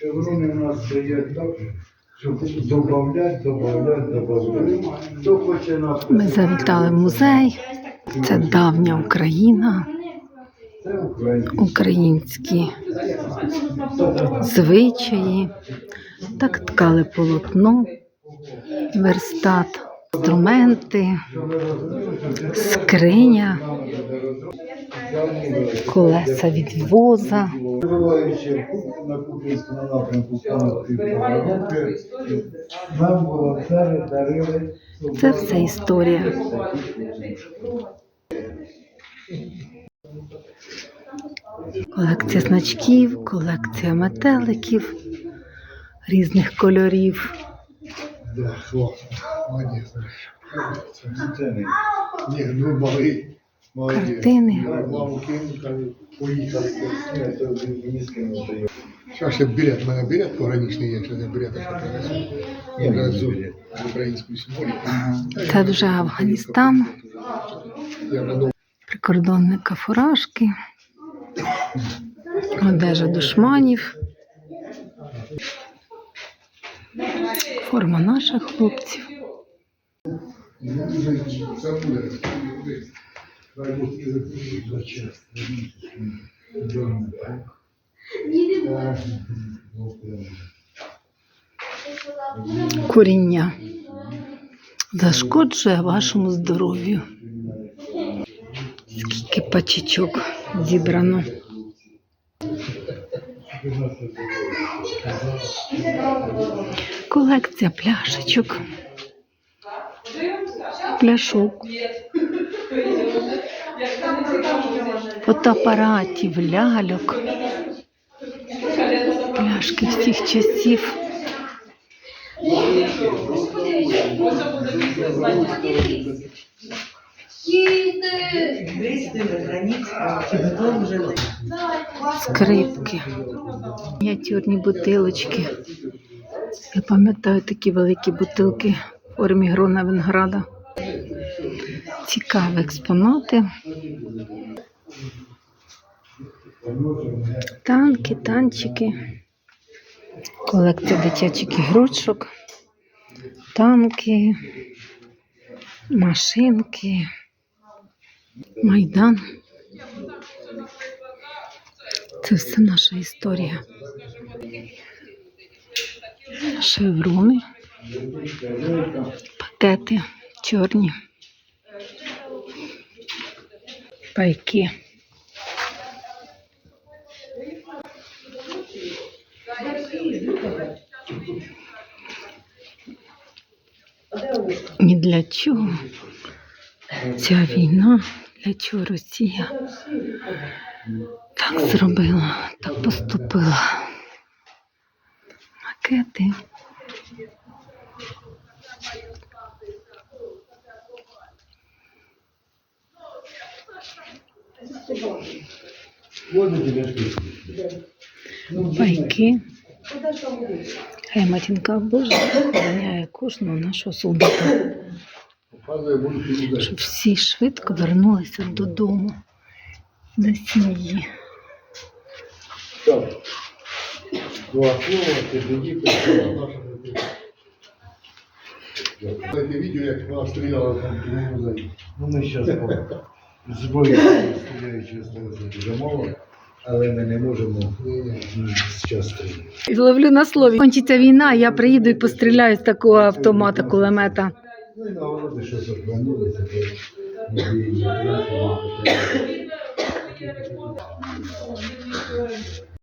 Шеврони у нас стоять так, що додавлять, додавлять, додавлять. Хто хоче нас Ми завітали в музей. Це давня Україна, українські звичаї. Так ткали полотно, верстат, інструменти, скриня, колеса від воза. Перебуваючи на Купінському напрямку понад нам волонтери дарили Це все історія. Колекція значків, колекція метеликів різних кольорів. Да, хлопці, молодець. Це не Ні, ну малий. Картини. Зараз ще білет, мене білет пограничний є, що я білет ще принесу. Українську символіку. Це вже Афганістан, прикордонника фуражки, одежа душманів, форма наших хлопців. Вже забуде. Дай Бог не закінчить. Коріння зашкоджує вашому здоров'ю. Скільки пачечок зібрано. Колекція пляшечок. Пляшок. Фотоапаратів, ляльок. Пляшки всіх часів. скрипки, мініатюрні бутилочки. Я пам'ятаю такі великі бутилки в формі грона винограда. Цікаві експонати. Танки, танчики. Колекція дитячих ігрушок. Танки, машинки, майдан. Це все наша історія. Шеврони, пакети чорні, пайки. І для чого ця війна, для чого Росія так зробила, так поступила. Макети. Байки. Хай матінка Божа охороняє кожного нашого солдата, щоб всі швидко вернулися додому, до сім'ї. Це відео, як вона стріляла там. Ну, ми зараз зброю стріляючи замова, але ми не можемо е, зараз Ловлю на слові. Кончиться війна, я приїду і постріляю з такого автомата, кулемета. Ну і нагороди, що звернулися, то